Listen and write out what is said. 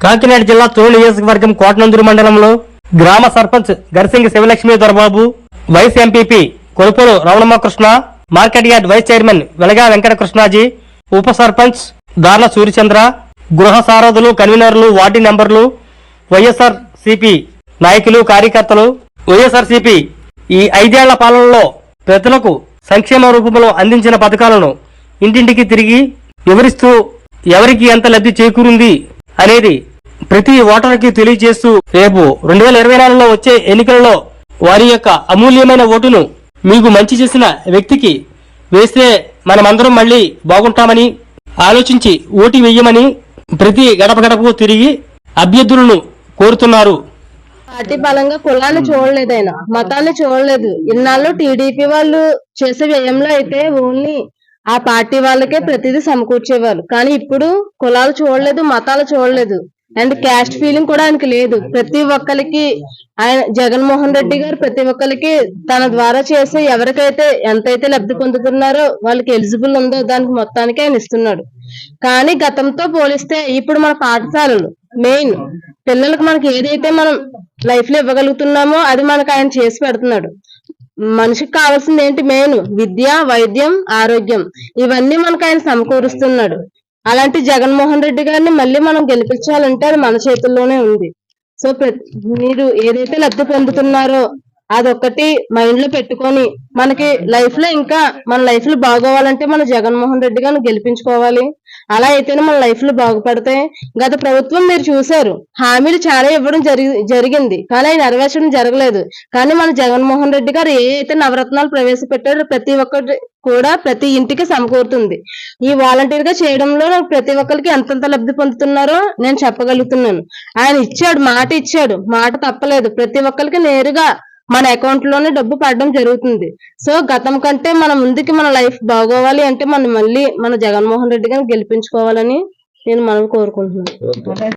కాకినాడ జిల్లా తొలి నియోజకవర్గం కోటనందూరు మండలంలో గ్రామ sarpanch Garisingi Sivalakshmi Dorababu vice MPP Kolupulu Ramanamma Krishna market yard vice chairman Velaga Venkata Krishnaji ఉప సర్పంచ్ దార్ల సూర్యచంద్ర గృహ సారథులు కన్వీనర్లు వార్డు నెంబర్లు వైఎస్ఆర్ సిపి నాయకులు కార్యకర్తలు వైఎస్ఆర్ సిపి ఈ ఐదేళ్ళ పాలనలో ప్రజలకు సంక్షేమ రూపంలో అందించిన పథకాలను ఇంటింటికి తిరిగి వివరిస్తూ ఎవరికి ఎంత లబ్ధి చేకూరింది అనేది ప్రతి ఓటర్కి తెలియజేస్తూ రేపు రెండు వేల ఇరవై నాలుగులో వచ్చే ఎన్నికలలో వారి యొక్క అమూల్యమైన ఓటును మీకు మంచి చేసిన వ్యక్తికి వేస్తే మనమందరం మళ్ళీ బాగుంటామని ఆలోచించి ఓటు వేయమని ప్రతి గడప గడపకు తిరిగి అభ్యర్థులను కోరుతున్నారు. పార్టీ బలంగా కులాన్ని చూడలేదు ఆయన మతాన్ని చూడలేదు. ఇన్నాళ్ళు టీడీపీ వాళ్ళు చేసే వ్యయంలో అయితే ఓన్లీ ఆ పార్టీ వాళ్ళకే ప్రతిదీ సమకూర్చేవారు. కానీ ఇప్పుడు కులాలు చూడలేదు మతాలు చూడలేదు. అండ్ క్యాస్ట్ ఫీలింగ్ కూడా ఆయనకి లేదు. ప్రతి ఒక్కరికి ఆయన జగన్మోహన్ రెడ్డి గారు ప్రతి ఒక్కరికి తన ద్వారా చేసే ఎవరికైతే ఎంతైతే లబ్ధి పొందుతున్నారో వాళ్ళకి ఎలిజిబుల్ ఉందో దానికి మొత్తానికి ఆయన ఇస్తున్నాడు. కానీ గతంతో పోలిస్తే ఇప్పుడు మన పాఠశాలలు మెయిన్ పిల్లలకు మనకి ఏదైతే మనం లైఫ్లో ఇవ్వగలుగుతున్నామో అది మనకు ఆయన చేసి పెడుతున్నాడు. మనిషికి కావాల్సింది ఏంటి మెయిన్? విద్య వైద్యం ఆరోగ్యం. ఇవన్నీ మనకు ఆయన సమకూరుస్తున్నాడు. అలాంటి జగన్మోహన్ రెడ్డి గారిని మళ్ళీ మనం గెలిపించాలంటే అది మన చేతుల్లోనే ఉంది. సో మీరు ఏదైతే లబ్ధి పొందుతున్నారో అదొక్కటి మైండ్లో పెట్టుకొని మనకి లైఫ్లో ఇంకా మన లైఫ్లో బాగోవాలంటే మన జగన్మోహన్ రెడ్డి గారిని గెలిపించుకోవాలి. అలా అయితేనే మన లైఫ్లో బాగుపడతాయి. గత ప్రభుత్వం మీరు చూశారు హామీలు చాలా ఇవ్వడం జరిగి జరిగింది. కానీ అవి నెరవేర్చడం జరగలేదు. కానీ మన జగన్మోహన్ రెడ్డి గారు ఏ అయితే నవరత్నాలు ప్రవేశపెట్టారో ప్రతి ఒక్కటి కూడా ప్రతి ఇంటికి సమకూరుతుంది. ఈ వాలంటీర్గా చేయడంలో ప్రతి ఒక్కరికి ఎంతెంత లబ్ధి పొందుతున్నారో నేను చెప్పగలుగుతున్నాను. ఆయన ఇచ్చాడు మాట ఇచ్చాడు. మాట తప్పలేదు. ప్రతి ఒక్కరికి నేరుగా మన అకౌంట్లోనే డబ్బు పడడం జరుగుతుంది. సో గతం కంటే మన ముందుకి మన లైఫ్ బాగోవాలి అంటే మనం మళ్ళీ మన జగన్మోహన్ రెడ్డి గారిని గెలిపించుకోవాలని నేను మనం కోరుకుంటున్నాను.